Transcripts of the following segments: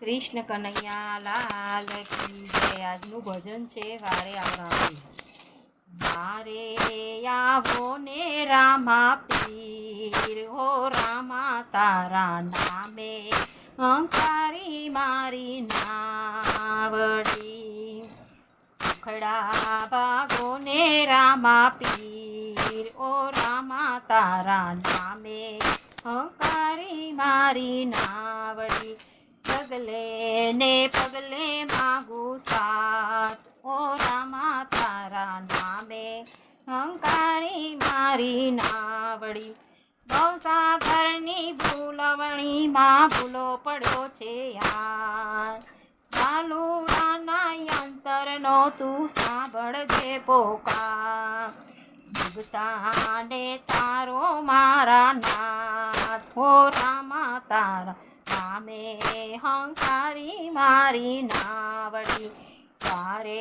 કૃષ્ણ કનૈયા લાલ કી આજનું ભજન છે વારે આવરાવી મારે આવો ને રામા પીર. હો રામા, તારા નામે અંકારી મારી નાવડી. ખડા ભાગો ને રામા પીર. ઓ રામા, તારા નામે હંકારી મારી નાવડી. પગલે ને પગલે માગુ સાથ ઓ રામા તારા નામે હંકારી મારી નાવડી ભૂલવણી ભૂલવણીમાં ભૂલો પડ્યો છે યાર ચાલુડાના યંતરનો તું સાંભળજે પોકાર ભગતાને તારો મારા નાથ હો રામા તારા નામે હંકારી મારી નાવડી. તારે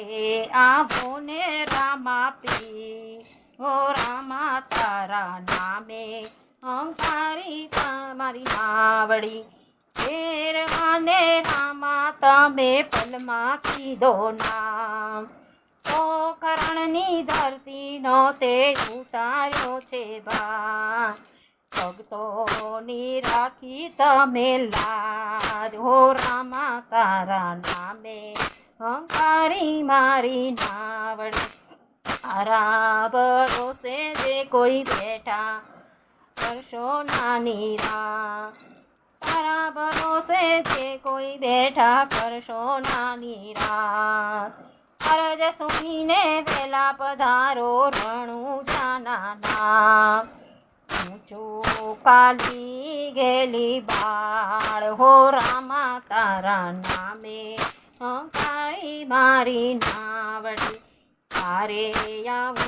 આવો ને રામા પી હો રામા, તારા નામે હંકારી મારી નાવડી. ફેરવાને રામા, તમે પલમાં કીધો નામ. પોખરણની ધરતીનો તે ઉતાર્યો છે બા ભક્તોની રાખી તમે લાજ રામા તારા નામે. હંકારી મારી નાવડ, તારા ભરોસે જે કોઈ બેઠા. કરશો નાની રા તારા ભરોસે જે કોઈ બેઠા. કરશો નાની રા અરજ સુનીને વેલા પધારો રણું ઊંચું કાલી ગેલી બાળ. હો રામા તારા નામે અંકારી મારી નાવડી. તારે આવું